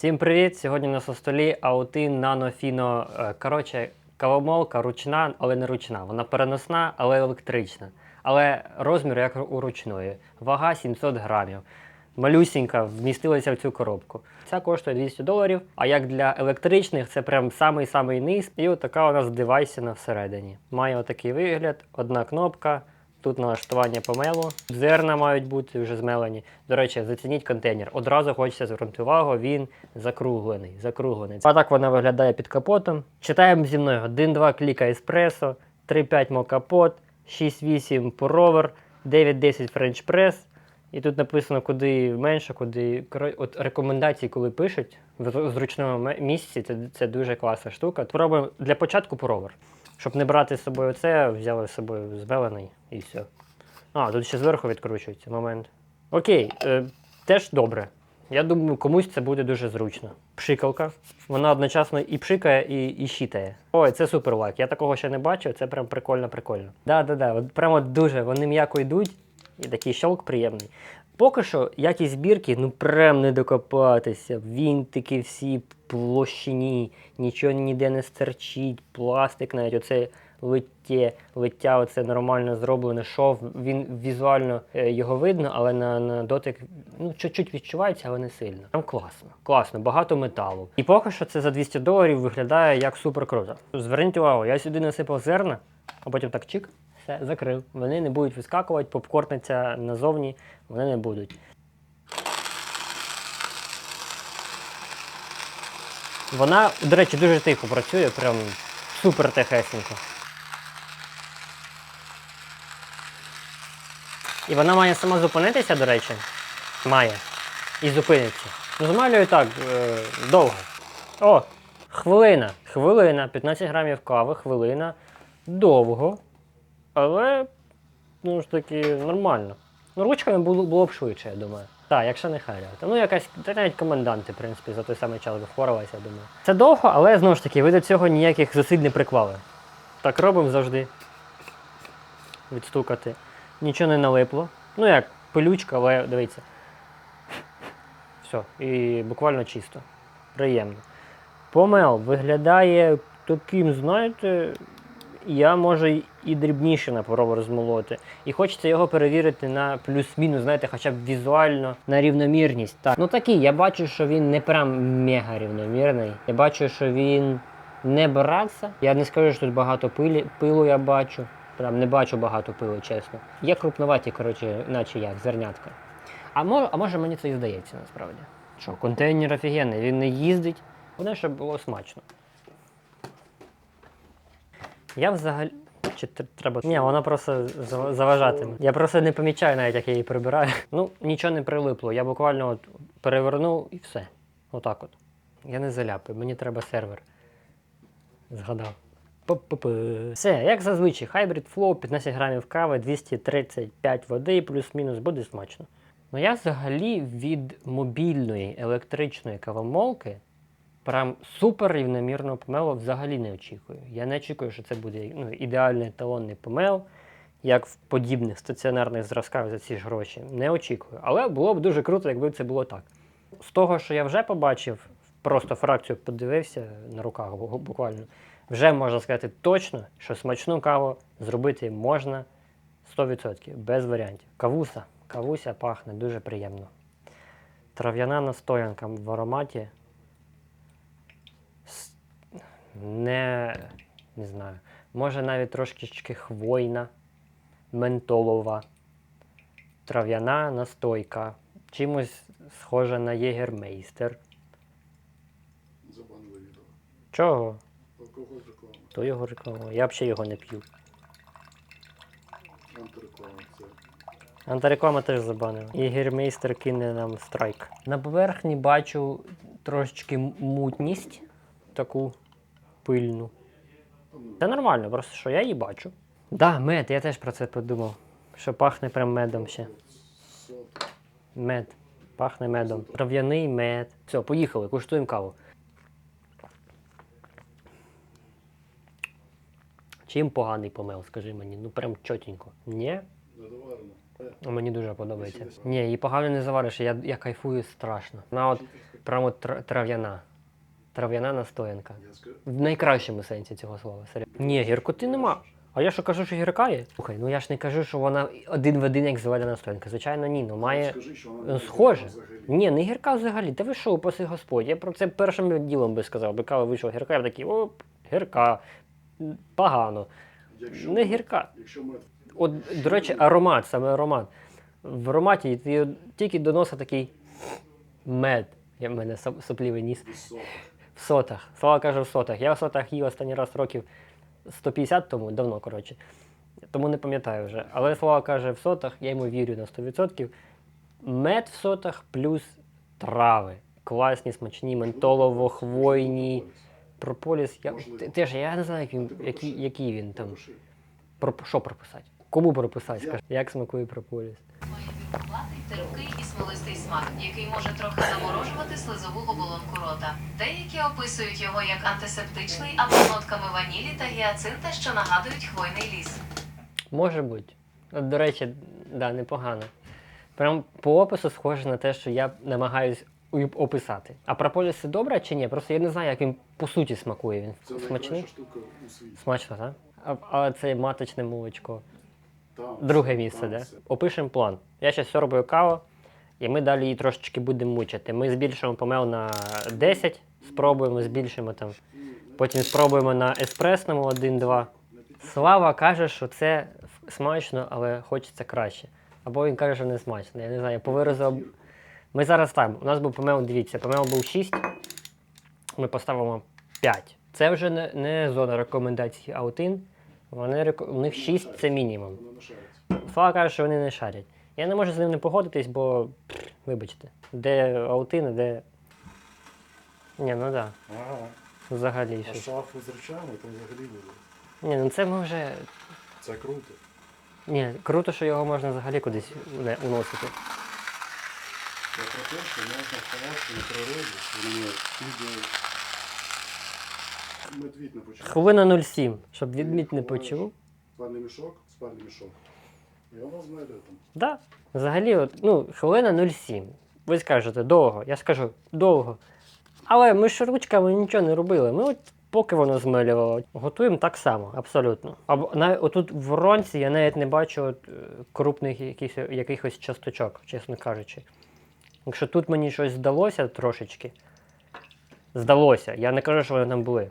Всім привіт! Сьогодні у нас у столі Аутин Нанофіно. Е, Коротше, кавомолка ручна, але не ручна. Вона переносна, але електрична. Але розмір як у ручної. Вага 700 грамів. Малюсінька вмістилася в цю коробку. Ця коштує 200 доларів, а як для електричних, це прям самий-самий низ. І отака у нас девайсіна всередині. Має отакий вигляд, одна кнопка. Тут налаштування помелу. Зерна мають бути вже змелені. До речі, зацініть контейнер. Одразу хочеться звернути увагу, він закруглений. закруглений. А так вона виглядає під капотом. Читаємо зі мною 1-2 кліка еспресо, 3-5 мокапот, 6-8 пуровер, 9-10 френч прес. І тут написано, куди менше, куди. От рекомендації, коли пишуть в зручному місці, це, це дуже класна штука. Спробуємо для початку пуровер. Щоб не брати з собою це, взяли з собою змелений і все. А, тут ще зверху відкручується момент. Окей, е, теж добре. Я думаю, комусь це буде дуже зручно. Пшикалка. Вона одночасно і пшикає, і, і щитає. Ой, це супер лайк. Я такого ще не бачив, це прям прикольно, прикольно. Да-да-да, от прямо дуже вони м'яко йдуть, і такий щелк приємний. Поки що якість збірки, ну прям не докопатися. Вінтики всі площині, нічого ніде не стерчить, пластик навіть оце лиття, лиття оце нормально зроблене, шов. Він візуально е, його видно, але на, на дотик ну, чуть-чуть відчувається, але не сильно. Там класно, класно, багато металу. І поки що це за 200 доларів виглядає як супер круто. Зверніть увагу, я сюди насипав зерна, а потім так чик, все, закрив. Вони не будуть вискакувати, попкорниться назовні, вони не будуть. Вона, до речі, дуже тихо працює, прям супер тихесенько. І вона має сама зупинитися, до речі. Має. І зупиниться. Змалюю так, е, довго. О, хвилина. Хвилина. 15 грамів кави, хвилина. Довго. Але, ну ж таки, нормально. Ну, ручками було, було б швидше, я думаю. Так, якщо не харяти. Ну, якась, та навіть коменданти, в принципі, за той самий час би я думаю. Це довго, але знову ж таки, ви до цього ніяких зусиль не приклали. Так робимо завжди. Відстукати. Нічого не налипло. Ну як, пилючка, але дивіться. Все. І буквально чисто. Приємно. Помел виглядає таким, знаєте, я може і дрібніше на поров розмолоти. І хочеться його перевірити на плюс-мінус, знаєте, хоча б візуально на рівномірність. Так. Ну такий, я бачу, що він не прям мега рівномірний. Я бачу, що він не брався. Я не скажу, що тут багато пилі, пилу я бачу. Прям не бачу багато пилу, чесно. Є крупноваті, коротше, наче як, зернятка. А може, а може мені це і здається насправді. Що, контейнер офігенний, він не їздить. Головне, щоб було смачно. Я взагалі. Чи треба. Ні, вона просто заважатиме. Я просто не помічаю навіть, як я її прибираю. Ну, нічого не прилипло. Я буквально от перевернув і все. Отак от. Я не заляпаю, мені треба сервер. Згадав. Пу-пу-пу. Все, як зазвичай, Hybrid Flow, 15 грамів кави, 235 води, плюс-мінус, буде смачно. Ну я взагалі від мобільної електричної кавомолки прям супер рівномірного помелу взагалі не очікую. Я не очікую, що це буде ну, ідеальний еталонний помел, як в подібних стаціонарних зразках за ці ж гроші. Не очікую. Але було б дуже круто, якби це було так. З того, що я вже побачив, просто фракцію подивився на руках буквально, вже можна сказати точно, що смачну каву зробити можна 100%, без варіантів. Кавуса. Кавуся пахне дуже приємно. Трав'яна настоянка в ароматі. Не, не знаю. Може навіть трошки хвойна, ментолова, трав'яна настойка. Чимось схожа на єгермейстер. Забанили відео. Чого? Алкоголь реклама. То його реклама. Я взагалі його не п'ю. Антиреклама це. Антиреклама теж забанила. І гірмейстер кине нам страйк. На поверхні бачу трошечки мутність, таку пильну. Це нормально, просто що я її бачу. Да, мед, я теж про це подумав. Що пахне прям медом ще. Мед. Пахне медом. Трав'яний мед. Все, поїхали, куштуємо каву. Чим поганий помел, скажи мені? Ну прям чотенько. Ні? Мені дуже подобається. Ні, її погано не завариш, я, я кайфую страшно. Вона от Прямо тр- трав'яна. Трав'яна настоянка. В найкращому сенсі цього слова. Ні, гіркоти нема. А я що кажу, що гірка є? Слухай, ну я ж не кажу, що вона один в один як зелена настоянка. Звичайно, ні. Ну має. Скажи, що вона Ну, не схоже. взагалі. Ні, не гірка взагалі. Та ви що, упаси Господь? Я про це першим ділом би сказав. Би кава вийшла гірка, я б такий, оп, гірка. Погано. Якщо Не ми- гірка. Якщо ми От, до речі, аромат, саме аромат. В ароматі ти тільки доносить такий мед. Я в мене соп- соплівий ніс. високо, В сотах. Слава каже, в сотах. Я в сотах їв останній раз років 150 тому, давно, коротше. Тому не пам'ятаю вже. Але Слава каже, в сотах, я йому вірю на 100%. Мед в сотах плюс трави. Класні, смачні, ментолово-хвойні. Прополіс. Я, те- теж я не знаю, як він, який, який він там. Про, що прописати? Кому прописати? Скажи, як смакує прополіс? Терпкий і смолистий смак, який може трохи заморожувати слизову оболонку рота. Деякі описують його як антисептичний або нотками ванілі та гіацинта, що нагадують хвойний ліс. Може бути. От, до речі, да, непогано. Прям по опису схоже на те, що я намагаюсь описати. А прополіс це добре чи ні? Просто я не знаю, як він по суті смакує. Він Це смачний? штука у світі. Смачно, так? А, а це маточне молочко. Друге місце, де? Опишемо план. Я зараз сьорбаю каву, і ми далі її трошечки будемо мучити. Ми збільшуємо помел на 10, спробуємо, збільшимо там. Потім спробуємо на еспресному 1-2. Слава каже, що це смачно, але хочеться краще. Або він каже, що не смачно. Я не знаю, по виразу. Ми зараз там. У нас був помел, дивіться, помел був 6. Ми поставимо 5. Це вже не, не зона рекомендацій аутин. Вони у них 6 це мінімум. Не. Слава каже, що вони не шарять. Я не можу з ним не погодитись, бо вибачте, де аутин, а де. Ні, ну так, да, Ага. взагалі А щось. шафу з речами там взагалі буде. Ні, ну це ми вже. Це круто. Ні, круто, що його можна взагалі кудись не уносити. Це про те, що можна ховати на природі, відео. Медвідь не почув. Хвилина 07, щоб відмідь не почув. Спальний мішок, спальний мішок. І воно знайде там. Да. Взагалі, от, ну, хвилина 07. Ви скажете довго, я скажу довго. Але ми ж ручками нічого не робили. Ми от поки воно змилювало, готуємо так само, абсолютно. Або навіть отут в ронці я навіть не бачу от, е, крупних якихось, якихось часточок, чесно кажучи. Якщо тут мені щось здалося трошечки, здалося, я не кажу, що вони там були,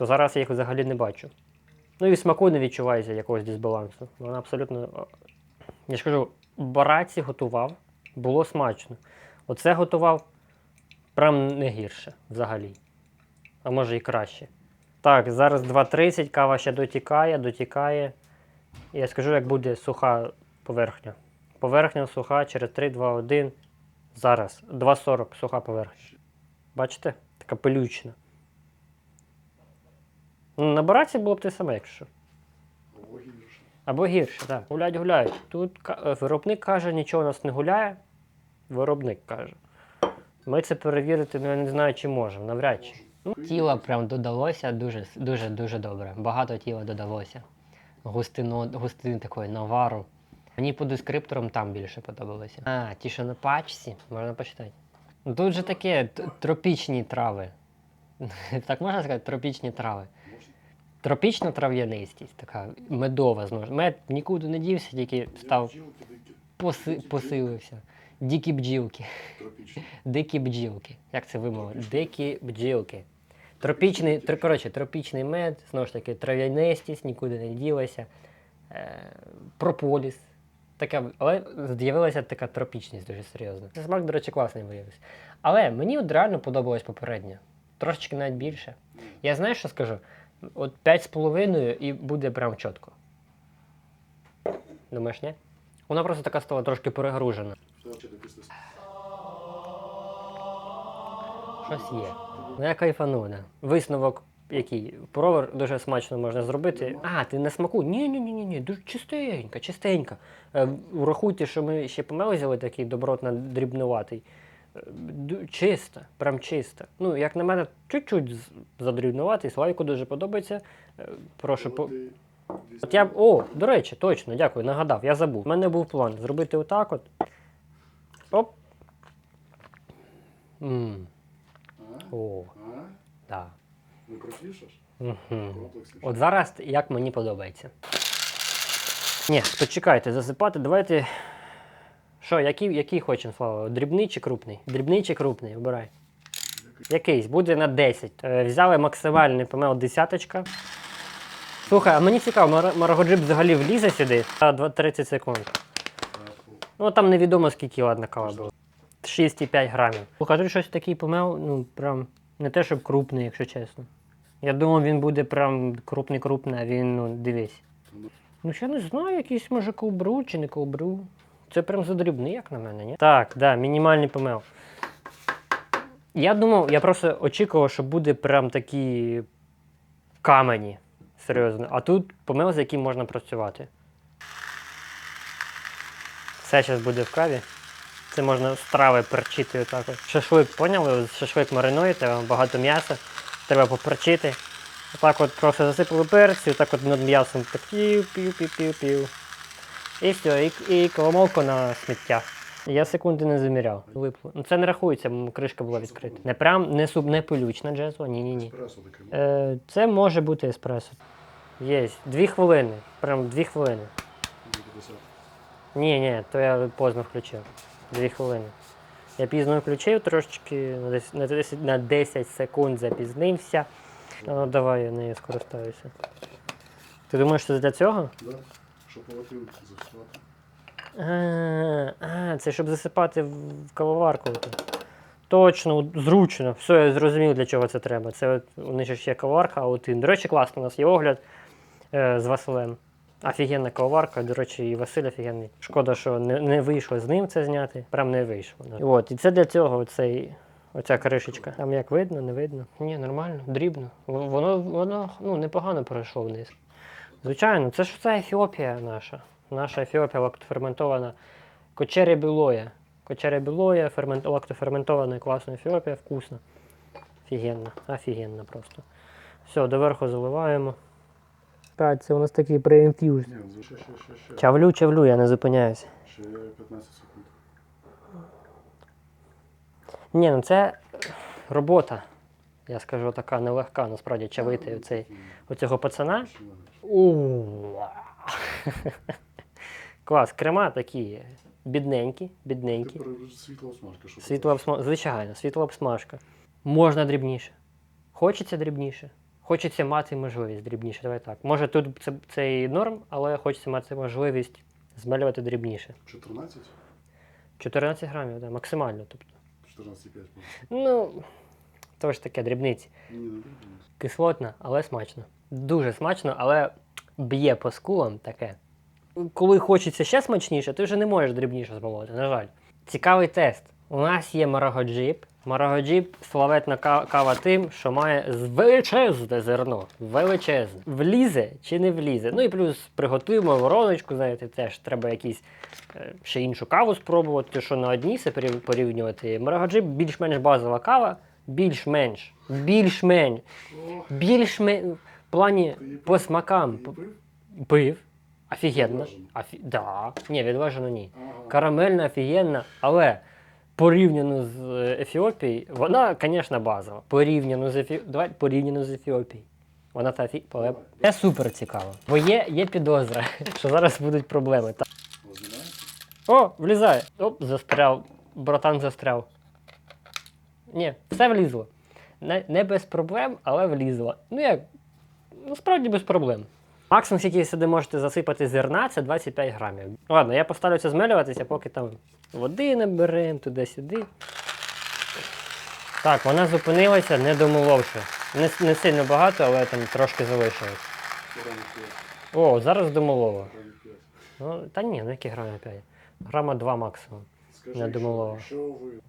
то зараз я їх взагалі не бачу. Ну і смаку не відчувається якогось дисбалансу. Вона абсолютно я ж кажу, бараці готував, було смачно. Оце готував прям не гірше взагалі. А може і краще. Так, зараз 2.30, кава ще дотікає, дотікає. Я скажу, як буде суха поверхня. Поверхня суха через 3, 2, 1. Зараз 2.40 суха поверхня. Бачите? Така пилючна. На бараці було б те саме, якщо. Або гірше. Або гірше, так. Гулять, гуляють. Тут виробник каже, нічого у нас не гуляє. Виробник каже. Ми це перевірити, ну я не знаю, чи можемо, навряд чи. Ну, тіла прям додалося дуже, дуже, дуже добре. Багато тіла додалося. Густину, густини такої навару. Мені по дескрипторам там більше подобалося. А, ті, що на пачці, можна почитати. Тут же таке тропічні трави. Так можна сказати, тропічні трави. Тропічна трав'янистість, така медова знову ж. Мед нікуди не дівся, тільки став поси, посилився. Дикі бджілки. Дикі бджілки. Як це вимовити? Дикі бджілки. Тропічний, тр, коротше, тропічний мед, знову ж таки, трав'янистість, нікуди не ділася. Е, прополіс. Така, але з'явилася така тропічність дуже серйозна. Це Смак, до речі, класний виявився. Але мені от реально подобалось попереднє. Трошечки навіть більше. Я знаю, що скажу? От 5,5 і буде прям чітко. Думаєш, ні? Вона просто така стала трошки перегружена. Щось є. Ну я кайфану. Висновок який? Провер дуже смачно можна зробити. А, ти на смаку? Ні, ні, дуже чистенька, чистенька. Е, врахуйте, що ми ще помел взяли такий добротно дрібнуватий. Чиста, прям чиста. Ну, як на мене, чуть-чуть з- задрібнуватий. Славіку дуже подобається. Е, Прошу по. От я. О, до речі, точно, дякую, нагадав, я забув. У мене був план зробити отак от. Оп. м О, крутіше ж? Угу. От зараз як мені подобається. Ні, почекайте, засипати. Давайте. Що, який, який хочемо, Слава? Дрібний чи крупний? Дрібний чи крупний? Обирай. Якийсь, буде на 10. Е, взяли максимальний помел десяточка. Слухай, а мені цікаво, мар- маргоджип взагалі влізе сюди за 30 секунд. Ну там невідомо скільки ладна кава була. 6,5 грамів. Слухай, тут щось такий помел, ну прям не те, щоб крупний, якщо чесно. Я думав, він буде прям крупний-крупний, а він, ну, дивись. Ну, ще не знаю, якийсь може ковбру чи не ковбру. Це прям задрібний, як на мене, ні? Так, да, мінімальний помел. Я думав, я просто очікував, що буде прям такі камені. Серйозно. А тут помел, з яким можна працювати. Все зараз буде в каві. Це можна страви перчити отак. Шашлик, поняли? Шашлик маринуєте, багато м'яса, треба поперчити. Отак от просто засипали перцю, так от над м'ясом так пів, І все, і, і коломолку на сміття. Я секунди не заміряв. Випло. Ну це не рахується, кришка була відкрита. Не прям не суб, не пилючна джезо, ні, ні, Е, це може бути еспресо. Є. Дві хвилини. Прям дві хвилини. Ні, ні, то я поздно включив. Дві хвилини. Я пізно включив трошечки, на 10, на 10, секунд запізнився. Ну давай я нею скористаюся. Ти думаєш, це для цього? Да? Щоб полотив зафіксувати. А, а, це щоб засипати в кавоварку. Точно, зручно. Все, я зрозумів, для чого це треба. Це от, у них ще кавоварка, а от і. До речі, класно, у нас є огляд е, з Василем. Офігенна кавоварка, до речі, і Василь офігенний. Шкода, що не, не вийшло з ним це зняти. Прям не вийшло. І От, і це для цього оцей, оця кришечка. Там як видно, не видно. Ні, нормально, дрібно. Воно, воно ну, непогано пройшло вниз. Звичайно, це ж це Ефіопія наша. Наша Ефіопія лактоферментована. Кочеря білоя. Кочеря білоя, фермент... лактоферментована класна Ефіопія, вкусна. Офігенно, офігенно просто. Все, доверху заливаємо. Так, це у нас такий преінф'юз. Ну. Чавлю, чавлю, я не зупиняюся. Ще 15 секунд. Ні, ну це робота. Я скажу така нелегка, насправді чавити оцей, оцього пацана. Клас, крема такі бідненькі, бідненькі. Світла обсмажка. що Світла обсмажка, звичайно, світла обсмажка. Можна дрібніше. Хочеться дрібніше. Хочеться мати можливість дрібніше. Давай так. Може тут це, це і норм, але хочеться мати можливість змалювати дрібніше. 14? 14 грамів, да, максимально. Тобто. 14,5. Ну, то ж таке, дрібниці. Ні, не дрібніше. Кислотна, але смачно. Дуже смачно, але б'є по скулам таке. Коли хочеться ще смачніше, ти вже не можеш дрібніше змолоти, на жаль. Цікавий тест. У нас є марагоджіп. Марагоджіп славетна кава тим, що має величезне зерно. Величезне. Влізе чи не влізе. Ну і плюс приготуємо вороночку, знаєте, теж треба якісь е, ще іншу каву спробувати, що на одній це порівнювати. Марагоджіп більш-менш базова кава, більш-менш. Більш-менш. Більш-менш. В плані ти її по смакам. Ти пив? Пив. Офігенно. Відважено? Офі... Да. Ні, відважено ні. Ага. Карамельна, офігенна, але порівняно з е, Ефіопією, вона, звісно, базова. Порівняно з Ефі... Давай порівняно з Ефіопією. Вона та фі... але Це супер цікаво. Бо є, є підозра, що зараз будуть проблеми. Та- Розминається? О, влізає. Оп, застряв. Братан застряв. Ні, все влізло. Не, не без проблем, але влізло. Ну як? Ну, справді без проблем. Максимум, скільки ви сюди можете засипати зерна, це 25 грамів. Ладно, я поставлю це змелюватися, поки там води наберемо туди-сюди. Так, вона зупинилася, не домоловши. Не, не сильно багато, але там трошки залишилось. О, зараз 5. Ну, та ні, ну які грами 5? Грама 2 максимум. Не домолова.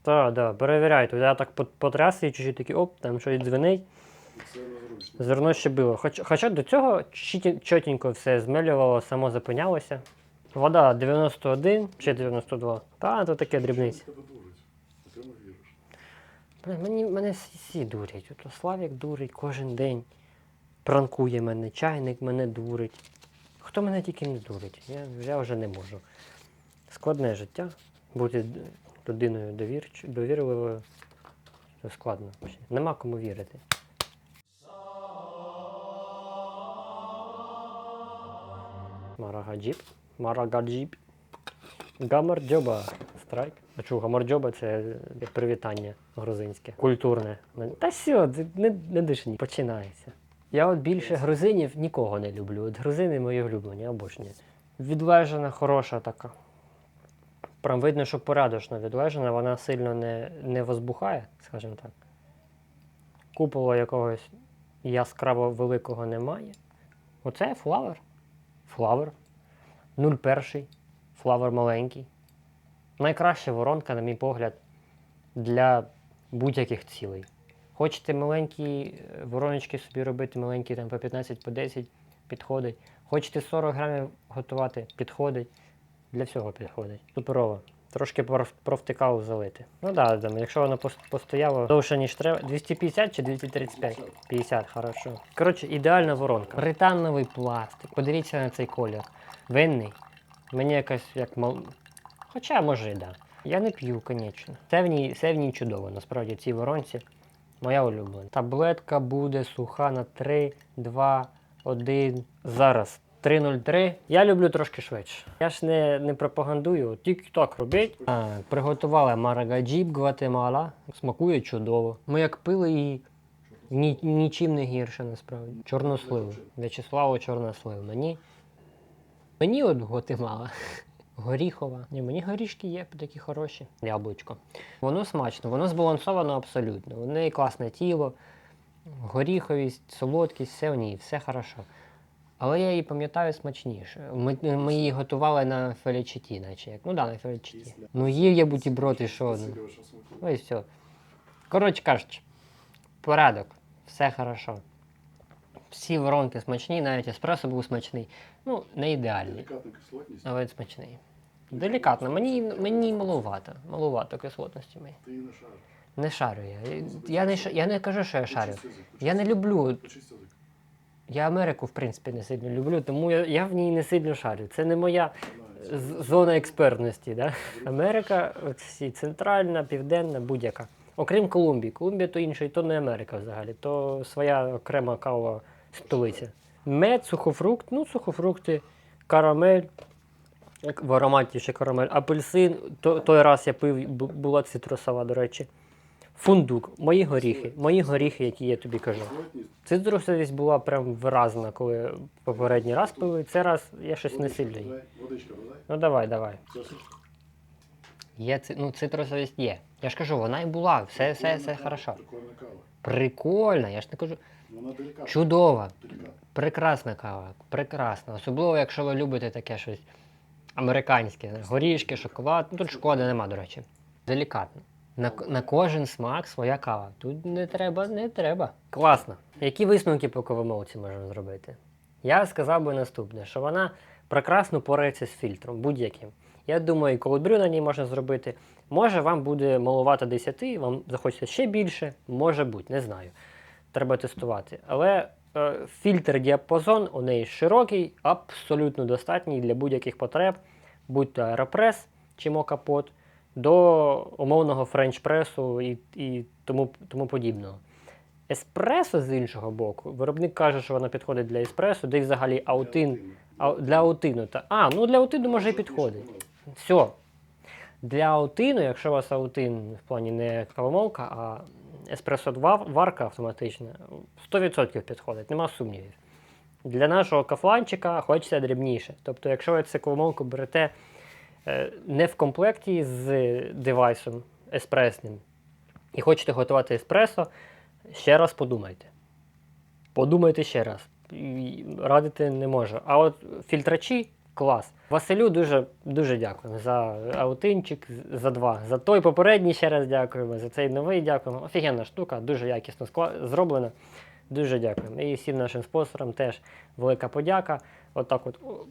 Так, так, перевіряйте. Я так по- потряс і чуть-чуть такий оп, там щось дзвенить. Зерно ще було. Хоч, хоча до цього чотенько все змелювало, само зупинялося. Вода 91 чи 92. Та, то таке дрібниці. Віриш. Блин, мені, мене всі, дурять. Ото Славік дурить кожен день. Пранкує мене, чайник мене дурить. Хто мене тільки не дурить? Я, я вже не можу. Складне життя. Бути людиною довірч, довірливою. Це складно. Нема кому вірити. Марагаджіб. Марагаджіб. Гамарджоба. Страйк. А чого, гамарджоба це привітання грузинське. Культурне. Та все, не, не дишні. Починається. Я от більше грузинів нікого не люблю. От грузини мої улюблені, обожнюю. Відлежена, хороша така. Прям видно, що порядочно відлежена, вона сильно не, не возбухає, скажімо так. Купола якогось яскраво великого немає. Оце флавер. Флавер. 01. Флавер маленький. Найкраща воронка, на мій погляд, для будь-яких цілей. Хочете маленькі е, вороночки собі робити, маленькі там по 15, по 10, підходить. Хочете 40 грамів готувати, підходить. Для всього підходить. Суперово. Трошки провтикав залити. Ну так, да, якщо воно постояло довше, ніж треба. 250 чи 235? 50, хорошо. Коротше, ідеальна воронка. Британовий пластик. Подивіться на цей колір. Винний. Мені якось як мал. Хоча може да. Я не п'ю, звісно. Це в ній, це в ній чудово, насправді, в цій воронці. Моя улюблена. Таблетка буде суха на 3, 2, 1. Зараз 3.03. Я люблю трошки швидше. Я ж не, не пропагандую, тільки так робіть. А, приготували марагаджіб Гватемала. Смакує чудово. Ми як пили і ні, нічим не гірше насправді. Чорносливу. В'ячеславу чорнослив. Мені. Мені от Гватемала. Горіхова. Ні, мені горішки є такі хороші. Яблучко. Воно смачно, воно збалансовано абсолютно. У неї класне тіло, горіховість, солодкість, все в ній, все хорошо. Але я її пам'ятаю смачніше. Ми, ми її готували на фелічеті, наче як. Ну да, на фелічеті. Ну їв я бутерброд і що. Ну. ну і все. Коротше кажучи, порядок, все хорошо. Всі воронки смачні, навіть еспресо був смачний. Ну, не ідеальний, Делікатна кислотність. але смачний. Делікатно, мені, мені малувато. Малувато кислотності мені. Ти не шариш. Не шарю я. Я не, я не кажу, що я шарю. Я не люблю. Я Америку, в принципі, не сильно люблю, тому я, я в ній не сильно шарю. Це не моя зона експертності. Да? Америка, всі центральна, південна, будь-яка. Окрім Колумбії. Колумбія то інше, і то не Америка взагалі, то своя окрема кава столиця. Мед, сухофрукт, ну, сухофрукти, карамель, в ароматі ще карамель, апельсин. То, той раз я пив, була цитрусова, до речі. Фундук, мої горіхи, мої горіхи, які я тобі кажу. Цитрусовість була прям виразна, коли попередній раз пили. Цей раз я щось не сильно. Ну давай, давай. Є ци... ну, цитрусовість є. Я ж кажу, вона і була, все, все, все хорошо. Прикольна кава. Прикольно, я ж не кажу. Вона делікатна. Чудова, Делікатна. прекрасна кава, прекрасна. Особливо, якщо ви любите таке щось американське, горішки, шоколад. Ну тут шкоди нема, до речі. Делікатно. На, на кожен смак своя кава. Тут не треба, не треба. Класно. Які висновки по кавомолці можемо зробити? Я сказав би наступне, що вона прекрасно порається з фільтром, будь-яким. Я думаю, і колодбрю на ній можна зробити. Може, вам буде маловато 10, вам захочеться ще більше, може бути, не знаю. Треба тестувати. Але е, фільтр діапазон у неї широкий, абсолютно достатній для будь-яких потреб, будь то аеропрес чи мокапот, до умовного френч-пресу і, і тому, тому подібного. Еспресо з іншого боку, виробник каже, що вона підходить для еспресо, де й взагалі аутин. А, для аутину. Та, а, ну для аутину може і підходить. Все. Для аутину, якщо у вас аутин в плані не кавомолка, а еспресо варка автоматична, 100% підходить, нема сумнівів. Для нашого кафланчика хочеться дрібніше. Тобто, якщо ви цю кавомолку берете не в комплекті з девайсом еспресним і хочете готувати еспресо, ще раз подумайте. Подумайте ще раз. Радити не можу. А от фільтрачі клас. Василю дуже, дуже дякуємо за аутинчик, за два. За той попередній ще раз дякуємо, за цей новий дякуємо. Офігенна штука, дуже якісно зроблена. Дуже дякуємо. І всім нашим спонсорам теж велика подяка. Отак от, о-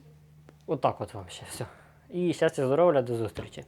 отак от вам ще все. І щастя, здоров'я, до зустрічі.